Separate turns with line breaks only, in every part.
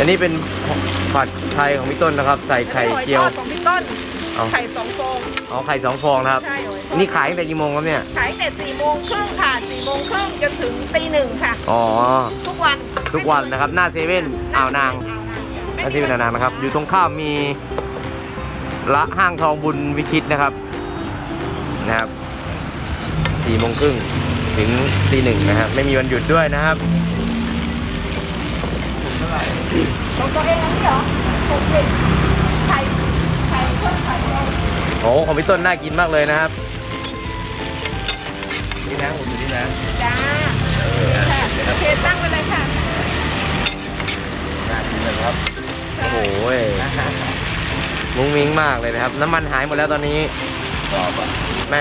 อันนี้เป็นผัดไทยของพี่ต้นนะครับ ใส่ไข่เจียว
หอทอดของพี่ต้น
เอา
ไข่สองฟอง
เอาไข่สองฟองนะครับ
ใช่หอยทอด
นี่ขายตั้งแต่กี่โมงครับเนี่ย
ขายแต่สี่โมงครึ่งค่ะสี่โมงครึ่งจนถึงตีหนึ่งค่ะ
อ๋อ
ทุกวัน
ทุกวันนะครับหน้าเซเว่นอ่าวนางห
ไม่
น้าเซ
มี
เว่นอ่าวนางนะครับ อยู่ตรงข้ามมีละห้างทองบุญวิชิตนะครับ นะครับสี่โมงครึ่งถึงตีหนึ่งนะครับ ไม่มีวันหยุดด้วยนะครับ
ตัวเองอันนี้เหรอหกสิบไข่ไข่เพิ่มไข่เพิ่ม
โอ้ของพี่ต้นน่ากินมากเลยนะครับนี่นะผมอยู่นี่นะ
จ้าค่ะโอเคตั้งไปเลยค่ะ
น่ากินเลยครับโอ้โหยมุ้งมิ้งมากเลยนะครับ น้ำมันหายหมดแล้วตอนนี้แม่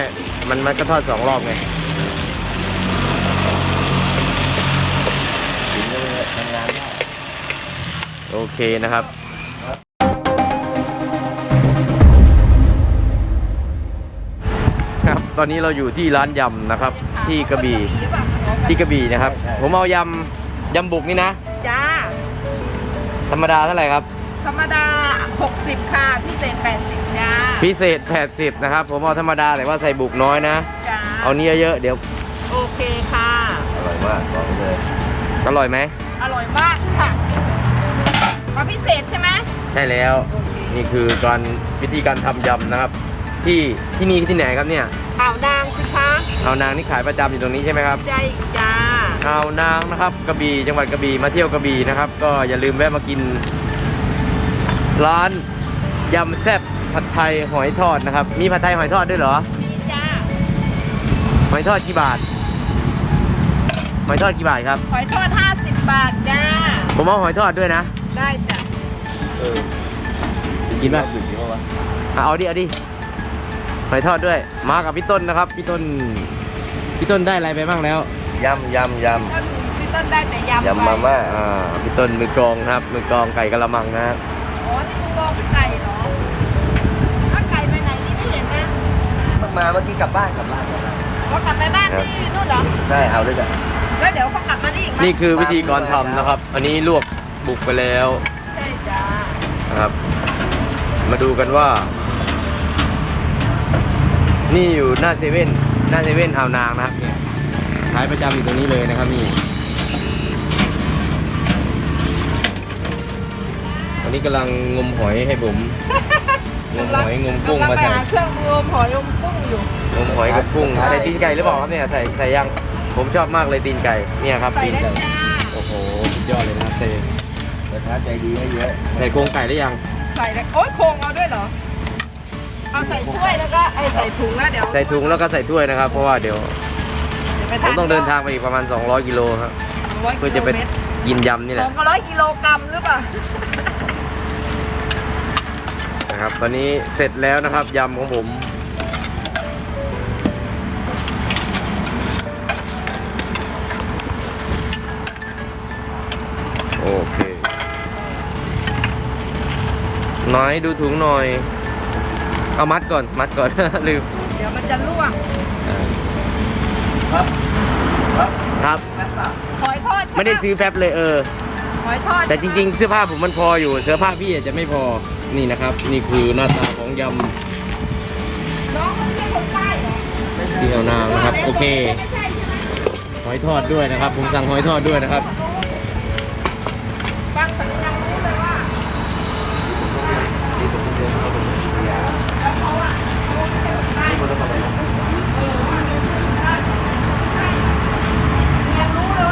มันมันก็ทอดสองรอบไง โอเคนะครับครับ ตอนนี้เราอยู่ที่ร้านยำนะครับ ที่กระบี่ที่กระบี่นะครับ ผมเอายำยำบุกนี่นะ
จ้า
ธรรมดาเท่าไหร่ครับ
ธรรมดา 60 ค่ะ พิเศษ 80จ้า
พิเศษ 80 นะครับ ผมเอาธรรมดาแต่ว่าใส่บุกน้อยนะ
จ้า
เอานี้เยอะๆเดี๋ยว
โอเคค่ะ
อร่อยมากบอกเลย อร่อยไหม
อร่อยมากค่ะ มาพิเศษใช่ไหม
ใช่แล้ว
โอเค
นี่คือการวิธีการทำยำนะครับ ที่ที่นี่ที่ไหนครับเนี่ย
อ่าวนางสิคะ
เอานางนี่ขายประจำอยู่ตรงนี้ใช่ไหมครับ
ใจจ้า
เอานางนะครับกระบี่จังหวัดกระบี่มาเที่ยวกระบี่นะครับ ก็อย่าลืมแวะมากิน ร้านยำแซ่บผัดไทยหอยทอดนะครับ มีผัดไทยหอยทอดด้วยเหรอ
มีจ้า
หอยทอดกี่บาทหอยทอดกี่บาทครับ
หอยทอด 50 บาทจ้า
ผมเอาหอยทอดด้วยนะ
ได้จ้ะ
เออกินป่ะอะเอาดิเอาดิหอยทอดด้วย มากับพี่ต้นนะครับ พี่ต้น พี่ต้นได้อะไรไปบ้างแล้ว
ยำยำย
ต้นพี่ต้นได้แต่ยำำ
ยำมาม่า
อ่าพี่ต้นมือกลองนะครับ มือกลองไก่กะละมังนะฮะ
อ๋อนี่มึงลองไก่เหรอถ้าไก่ไปไหนนี่ไม่เห็นนะ
มาเมื่อกี้กลับบ้านกลับบ้านกลับบ้าน
เขากลับไปบ้านที่นู่นเหรอ
ใช่เอาเลยจ้ะ
แล้วเดี๋ยวเขากลับมานี่อีกไหม
นี่คือวิธีการทำนะครับ อันนี้ลวก บุกไปแล้ว
ใช่จ้า
นะครับ มาดูกันว่า นี่อยู่หน้าเซเว่นหน้าเซเว่นอ่าวนางนะครับเนี่ยขายประจำอยู่ตรงนี้เลยนะครับนี่อันนี้กำลังงมหอยให้ผมงมหอยงมกุ้งมาใส่
กำลัหเครื่องรวมหอยรวมกุ้งอยู่
งมหอยกับกุ้งใส่ตีนไก่หรือเปล่าครับเนี่ยใส่ใส่ยังผมชอบมากเลยตีนไก่เนี่ยครับ
ใส่
ตีน
ได้
ไก่
จ้า
โอ้โหสุดยอดเลยนะครับใส่
แต่ท้าใจดีให้เยอะ
ใส่โครงไก่ได้ยัง
ใส่ได้โอ๊ยโครงเอาด้วยเหรอ เอาใส่ถ้วยแล้วก็ไอใส่ถุงแล้วเดี๋ยว
ใส่ถุงแล้วก็ใส่ถ้วยนะครับ เพราะว่าเดี๋ยว
ดี๋ยวไป
ผ
ทาม
ต้องเดินทางไปอีกประมาณ 200 กิโลครับ
ร้อย
เพื่อจะไปกินยำนี่แห
สอ
ละ
งร้อยกิโลกรัมหรือเปล่า
นะครับ ตอนนี้เสร็จแล้วนะครับยำของผม น้อยดูถุงหน่อย เอามัดก่อน มัดก่อน ลืม
เดี๋ยวมันจะลวก
ครับ ครับ
ครับ
แป๊บป่ะ
หอยทอดใช่ห
ไม่ได้ซื้อแป๊บเลยเออ
หอยทอด
แต่จริงๆ เสื้อผ้าผมมันพออยู่ เสื้อผ้าพี่อาจจะไม่พอ นี่นะครับ นี่คือหน้าตาของย
ๆน้องไม่ใช่คนใต้เหรอ
ไม่ำใช่
ที่เอานางนะครับ โอเค
ไม่ใช่ใช่ไหม
หอยทอดด้วยนะครับ ผมสั่งหอยทอดด้วยนะครับ
ฟั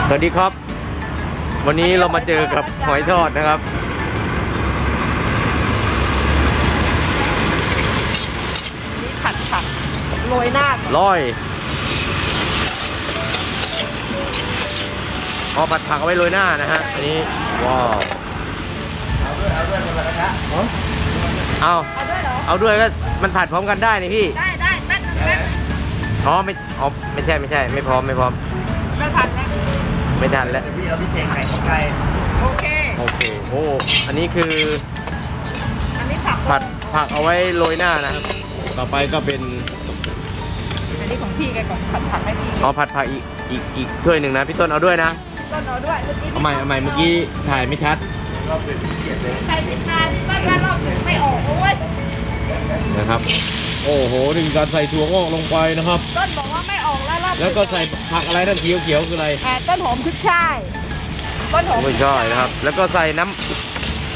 สวั
สดีครับ วันนี้เรามาเจอกับหอยทอดนะครับ
นี่ผัดผักโรยหน้าก่อน
ร้อยเอาผัดผักเอาไว้โรยหน้านะฮะ อันนี้ ว้าว
เอาด้วยเอาด้วยคนละกระทะ
เอา
เอาด้วยเหรอ
เอาด้วยก็มันผัดพร้อมกันได้นี่พี่
ได้ได้แป๊บนึง
ได้ไหม
แป๊บนึง
อ๋อไม่อ๋อไม่ใช่ไม่ใช่ ไม่พร้อมไม่พร้อม
ไม่ผัดนะ
ไม่ทันแล้ว
เดี๋ยวพี่เอาพิเศษไข่ของไก่
โอเค
โอเค โอ้ อันนี้คือ
อันนี้ผัก
ผัดผักเอาไว้โรยหน้านะครับ ต่อไปก็เป็น
อันนี้ของพี่แกก่อนผัดผักให้พี่
เอาผัดผักอีกอีกอีกถ้วยหนึ่งนะพี่ต้นเอาด้วยนะ
ต้นเอาด้วยเมื่อกี้
เอาใหม่เอาใหม่เมื่อกี้ถ่ายไม่ชัด
รอบเดือนเกียดเลย
ใส่ผิดมาบ้านว่ารอบหนึ่งไม่ออกโอ้ย
นะครับ โอ้โหนี่คือการใส่ถั่วงอกลงไปนะครับ
ต้นบอกว่าไม่ออกแล้วรอบ
แล้วก็ใส่ผักอะไรนั่นเขียวเขียวๆคืออะไร
อ่าต้นหอมขึ้นช่ายต้นหอม
ไม่ใช่นะครับ แล้วก็ใส่น้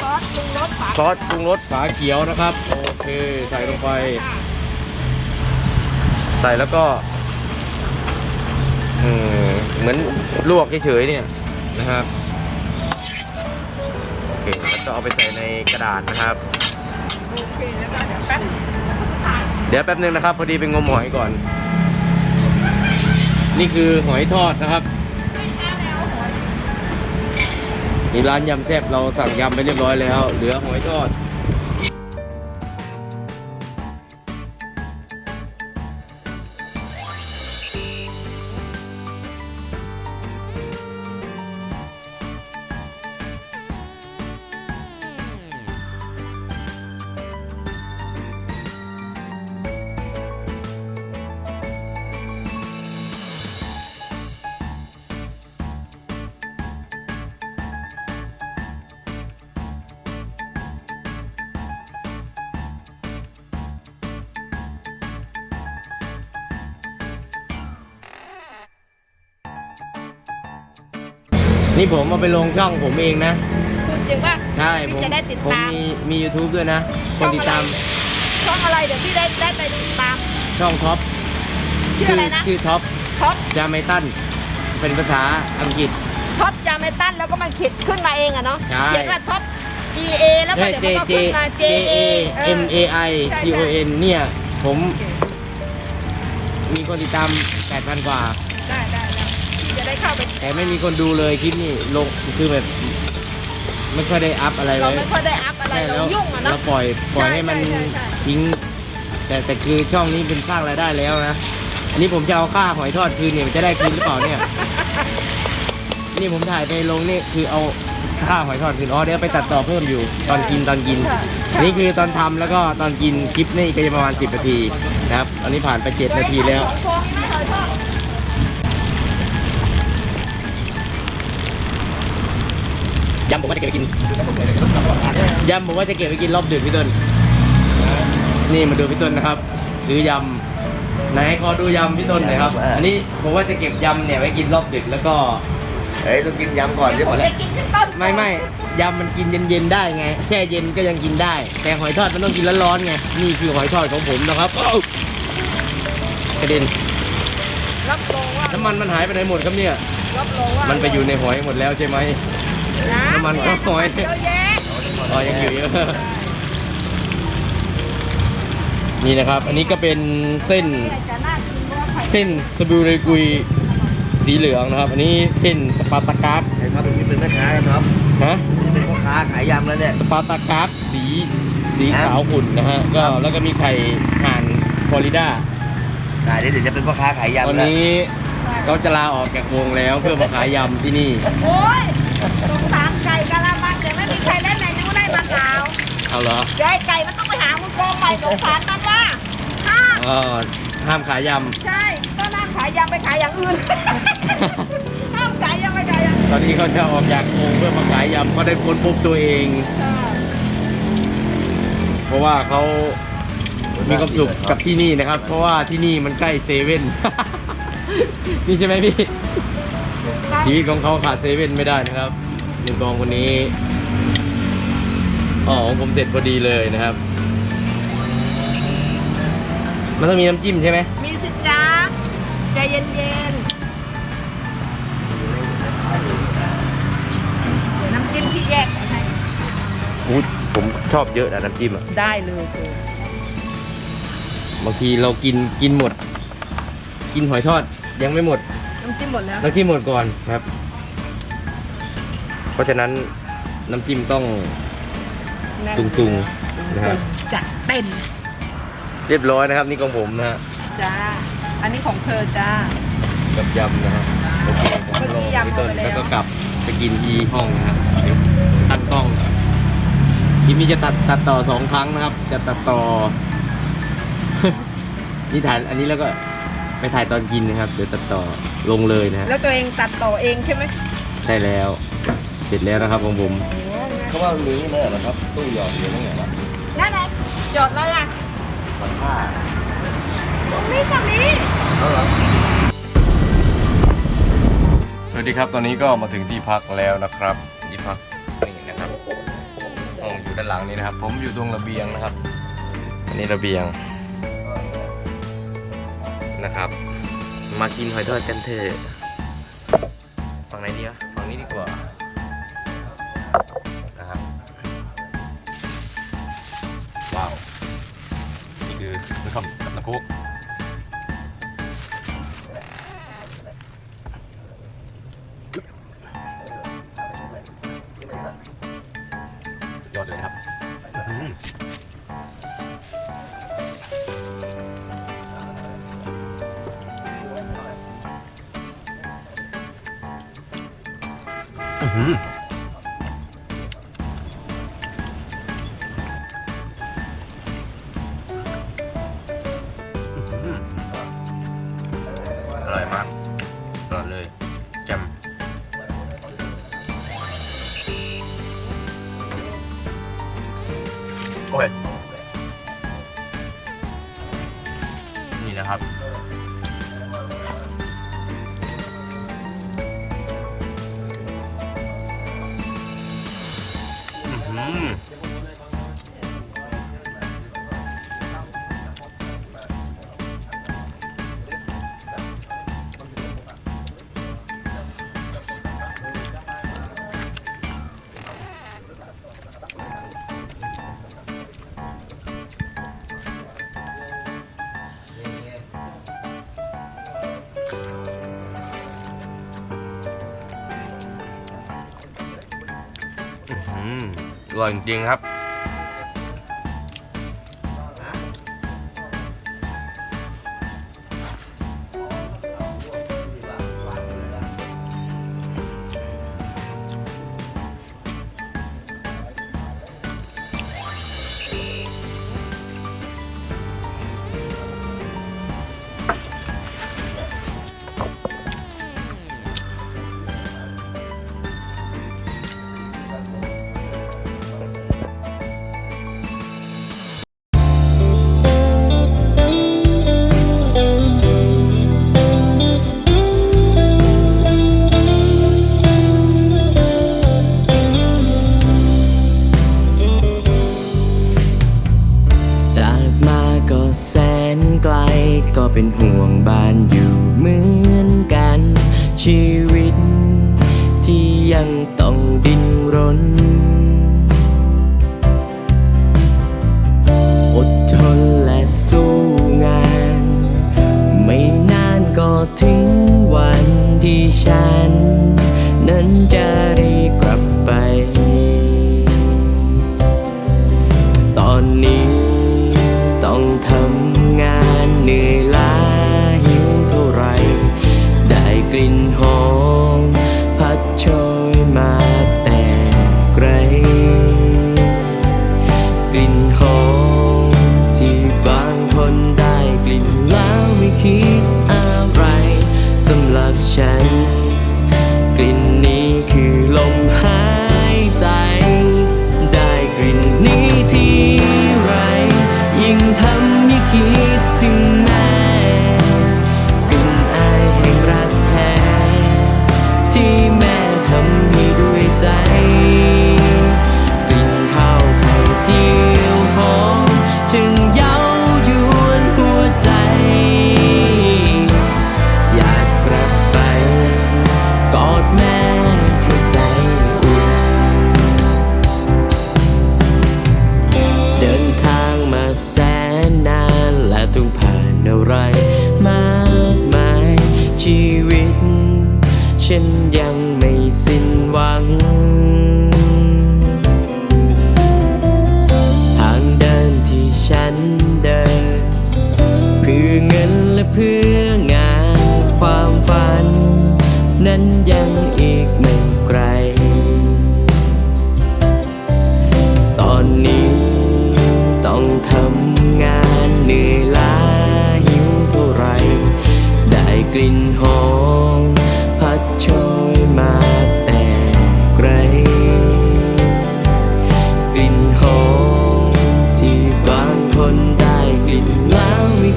ซอสปรุงรสฝาำ
ซอสปรุงรสฝาเขียวนะครับ โอเคใส่ลงไป
ค่ะ
ใส่แล้วก็อืมเหมือนลวกเฉยๆเนี่ยนะครับโอเคแล้วก็เอาไปใส่ในกระดาษนะครับ
โอ เดี๋ยวแป๊บ
หนึงนะครับ พอดีไปงมหอยก่อน นี่คือหอยทอดนะครับนี่ร้านยำแซ่บเราสั่งยำไปเรียบร้อยแล้ว เหลือหอยทอด นี่ผมเอาไปลงช่องผมเองนะ
พูดจริงว่า
ใช่ผม
จะได้ติด
ผม
ตาม
มีมี YouTube ด้วยนะ คนติดตาม
ช่องอะไรเดี๋ยวพี่ได้ได้ไปติดตาม
ช่องท็อป
ชื่ออะไรนะ
ชื่อท็อป
ท็อป
จาไมตันเป็นภาษาอังกฤษ
ท็อปจาเมตันแล้วก็มันเขียนขึ้นมาเองอะเนาะ
ใช่
เขียนว่าท็อป G A แล้วก็
ใช่
เดี๋ยว
J
มันก็
J
ขึ้นมา
J
J
A
A
M A I T O N เนี่ย ผม มีคนติดตาม 8,000 กว่า
ได้ได้ได้พี่ จะได้เข้าไป
แต่ไม่มีคนดูเลยคลิปนี้ลงคือแบบไม่ค่อยได้อัพอะไร
เรา
เลย
ไม่ค่อยได้อัพอะไร
ใช่
เรายุ่งอะ
เรา
เนาะ
ปล่อยปล่อยให้มัน
ใช่ใช่ใช่
ทิ้ง แต่แต่คือช่องนี้เป็นสร้างรายได้แล้วนะ อันนี้ผมจะเอาค่าหอยทอดคืนเนี่ยมันจะได้คืนหรือเปล่าเนี่ย นี่ผมถ่ายไปลงนี่คือเอาค่าหอยทอดคืนอ๋อเดี๋ยวไปตัดต่อเพิ่มอยู่ตอนกินตอนกิน นี่คือตอนทำแล้วก็ตอนกินคลิปนี่ก็จะประมาณ 10นาทีนะครับอันนี้ผ่านไป 7 นาทีแล้ว
สองฟองนะ ยำ
ผมว่าจะเก็บไปกินยำผมว่าจะเก็บไปกินรอบดึกพี่ต้นนี่มาดูพี่ต้นนะครับซื้อยำไหนขอดูยำพี่ต้นหน่อยครับ อันนี้ผมว่าจะเก็บยำเนี่ยไว้กินรอบดึกแล้วก็
เฮ้ยต้องกินยำก่อนใช่
ผ
ไหม
มจะกินขึ้นต้น
ไม่ไม่ยำมันกินเย็นๆได้ไงแช่เย็นก็ยังกินได้ แต่หอยทอดมันต้องกินร้อนๆไงนี่คือหอยทอดของผมนะครับเอ้ากระเด็น
รับรองว่า
น้ำมันมันหายไปไหนหมดครับเนี่ย
รับรองว่า
มันไปอยู่ในหอยหมดแล้วใช่ไหม น้ำมันก็หอย
เยอะแยะ
อ๋อยังอยู่เยอะนี่นะครับ อันนี้ก็เป็นเส้น
เนี่ยจะน่ากินเพราะว่าไข่
เส้นสบูเรกุยสีเหลืองนะครับ อันนี้เส้นสปาร์ตาการ์ด
ไอ้ครับเป็นเป็นแม่ค้าครับ
ฮะ
เป็นพ่อค้าขายยำแล้วเนี่ย
สปาร์ตาการ์ดสีสีขาวขุ่นนะฮะก็แล้วก็มีไข่ห่านฟลอริดา
ขายได้เดี๋ยวจะเป็นพ่อค้าขาย
ต
ยำ
อน
แล้ว
นี้เขาจะลาออกจากวงแล้วเพื่อมาขายยำที่นี่
โอ้ย เอา
เหรอ
เดี๋ยวไอ้ไก่มันต้องไปหามือกองใหม่สงสารมันว่าห้าม
อ๋อห้ามขายย
ใช่ก็น่าขายยำไปขายอย่างอื่น ห้ามขายยำไปขายอย่างอื่นำ
ตอนนี้เขาจะออกจากวงเพื่อมาขายยำเขาได้ค้นพบตัวเอง
ใช่
เพราะว่าเขามีความสุขกับที่นี่นะครับ เพราะว่าที่นี่มันใกล้เซเว่น นี่ใช่ไหมพี่ ชีวิตของเขาขาดเซเว่นไม่ได้นะครับหนึ่งกองคนนี้ อ๋อของผมเสร็จพอดีเลยนะครับ มันต้องมีน้ำจิ้มใช่ไหม
มีสิจ้าใจเย็นๆเดี๋ยวน้ำจิ้มที่แยกไว้ให้
อุ๊ยผมชอบเยอะนะน้ำจิ้มอะ
ได้เลยคือ
บางทีเรากินกินหมด กินหอยทอดยังไม่หมด
น้ำจิ้มหมดแล้ว
น้ำจิ้มหมดก่อนครับ เพราะฉะนั้นน้ำจิ้มต้อง ตุงๆนะครับ
จัดเต็ม
เรียบร้อยนะครับนี่ของผมนะฮะ
จ้า อันนี้ของเธอจ้า
กับยำนะฮะโอเคผมรอพี่ต้นแล้วก็กลับไปกินที่ห้องนะครับเดี๋ยวตัดกล้องคลิปนี้จะตัดตัดต่อสองครั้งนะครับ จะตัดต่อ นี่ถ่ายอันนี้แล้วก็ไปถ่ายตอนกินนะครับ เดี๋ยวตัดต่อลงเลยนะฮะ
แล้วตัวเองตัดต่อเองใช่ไหม
ใช่แล้ว เสร็จแล้วนะครับของผม
โอ้ง่าย
เขาว่ามีนี่เหรอครับ ตู้หยอดเหรียญนี่เหรอ
นั่นไงหยอดอะไรอะ
มันผ้า
ตรงนี้ตรงนี้
สวัสดีครับ ตอนนี้ก็มาถึงที่พักแล้วนะครับ ที่พักนี่นะครับห้องอยู่ด้านหลังนี้นะครับ ผมอยู่ตรงระเบียงนะครับ อันนี้ระเบียงนะครับ มากินหอยทอดกันเถอะฝั่งไหนดีวะ น นี่นะครับ ร่อยจริงๆครับ
ยังต้องดิ้นรน อดทนและสู้งาน ไม่นานก็ถึงวันที่ฉัน นั้นจะ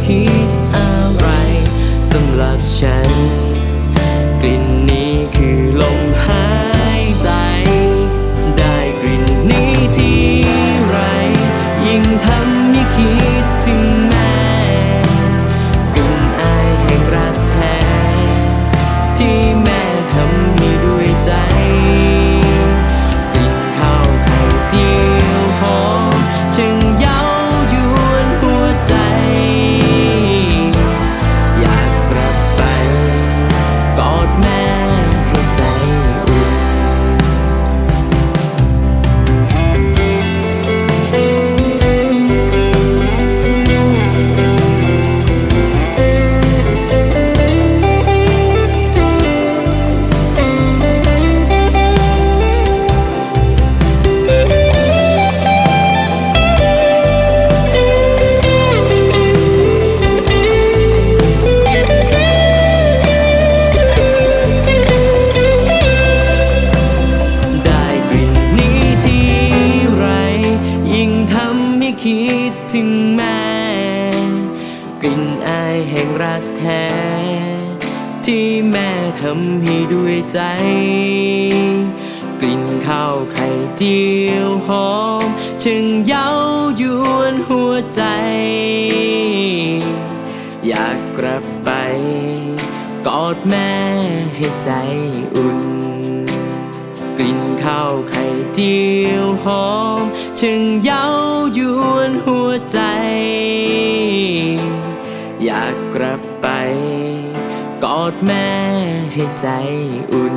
he ให้ใจอุ่น กลิ่นข้าวไข่เจียวหอมจึงเย้ายวนหัวใจ อยากกลับไป กอดแม่ให้ใจอุ่น